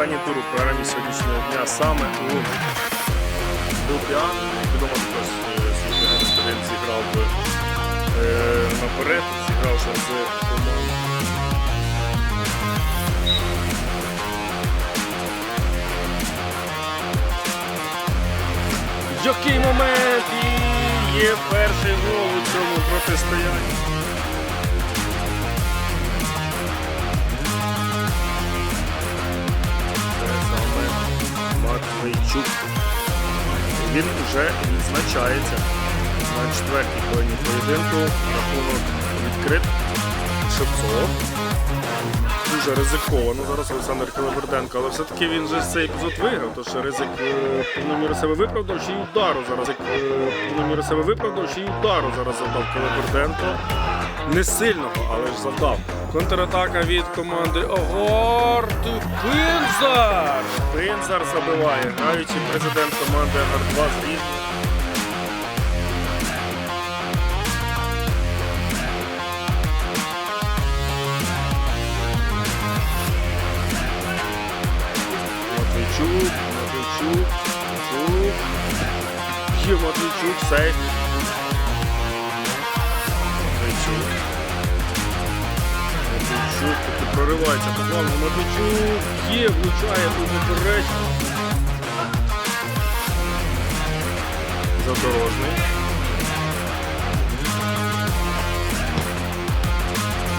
останній тур у програмі сьогоднішнього дня саме у А. Відомо, що свій студент зіграв би е, наперед, зігравши з командою. Який момент! І є перший гол у цьому протистоянні. Матвейчук. Він вже відзначається на четвертій хвилині поєдинку. Рахунок відкрит. Шевцов. Дуже ризиковано зараз Олександр Килиберденко, але все-таки він же цей епізод виграв, тож ризик е, повну міру себе виправдав, чи й удару зараз. Е, повну міру себе виправдав, й удару зараз завдав Килиберденко. Не сильного, але ж завдав. Контратака від команди Огор Пинзар. Пинзар забиває, граючи президент команди Агар 2 з Рівня. Матвійчук, Матвійчук, Матвійчук. Є Матвійчук, сейф. Матвійчук, таки проривається по плану. Матвійчук є, влучає тут заперечно. Задорожний.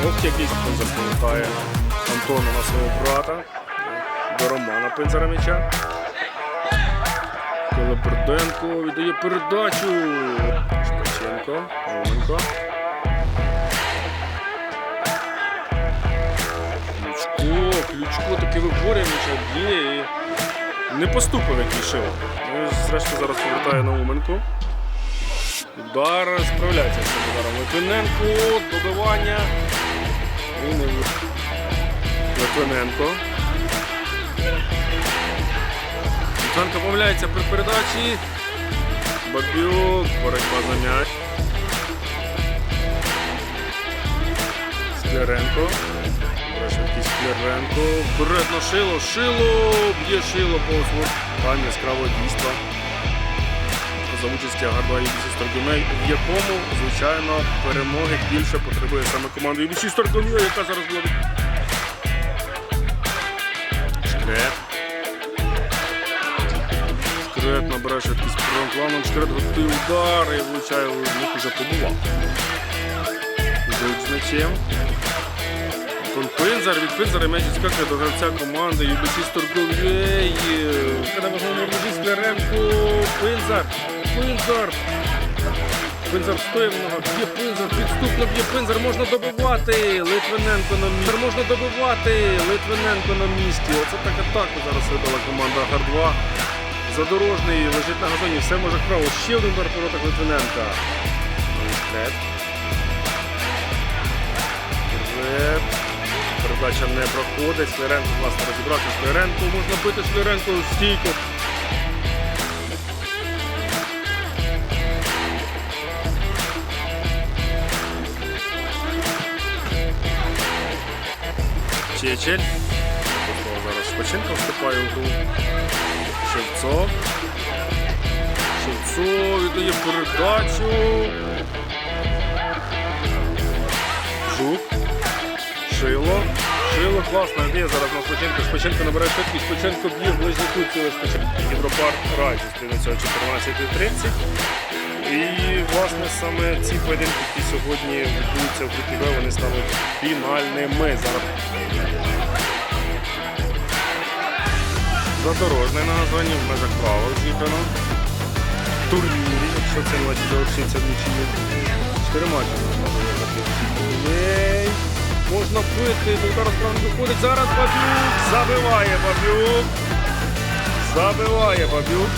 Ох, якийсь пинзар повертає Антона на свого брата. До Романа Пинзара м'яча. Колоберденко віддає передачу. Шпаченко. Роменко. Ключко, таки виборює б'є і не поступив який шило. Ну, зрештою зараз повертає Науменко. Удар справляється з цим ударом. Литвиненко, добивання. І не Литвиненко. Литвиненко помиляється при передачі. Бабюк, боротьба за м'яч. Скляренко. Швидкість Вперед на шило. Шило! Б'є шило по Там яскравого дійства. За участі Бісі Старгумей, в якому, звичайно, перемоги більше потребує саме команда Бісі Старгумей, яка зараз була. Шкрет. Шкрет набирає швидкість правим планом. Шкрет готує удар і влучає в них уже побував. Жуть Пинзар від Пинзара м'яч відскакує до гравця команди UBC Сторговєй. Коли можна нормалі Скляренко. Пинзар. Пинзар. Пинзар стоїть в. Б'є Пинзар. Підступно б'є Пинзар. Можна добивати. Литвиненко на місці. Можна добивати. Литвиненко на місці. Оце так атаку зараз видала команда Гар-2. Задорожний лежить на газоні. Все може право. Ще один удар воротах Литвиненка. Шкрет. Передача не проходить. Скляренко, власне, розібрався. Скляренко. Можна бити Скляренко в стійку. Чечель. Зараз Шпаченко вступає в гру. Шевцов. Шевцов віддає передачу. Шило класно б'є зараз на Шпаченко. Шпаченко набирає швидкість. Шпаченко б'є близнюку цілий Шпаченко. Європарк Раді стрінуться о 14.30. І, власне, саме ці поєдинки, які сьогодні відбудуться в групі вони стануть фінальними. Зараз задорожне на названні в межах правил зібрано. Турнірі, якщо цей матч завершиться нічиєю. Чотири матчі можна виграти. Можна бити, до не виходить. Зараз Бабюк забиває Бабюк. Забиває Бабюк.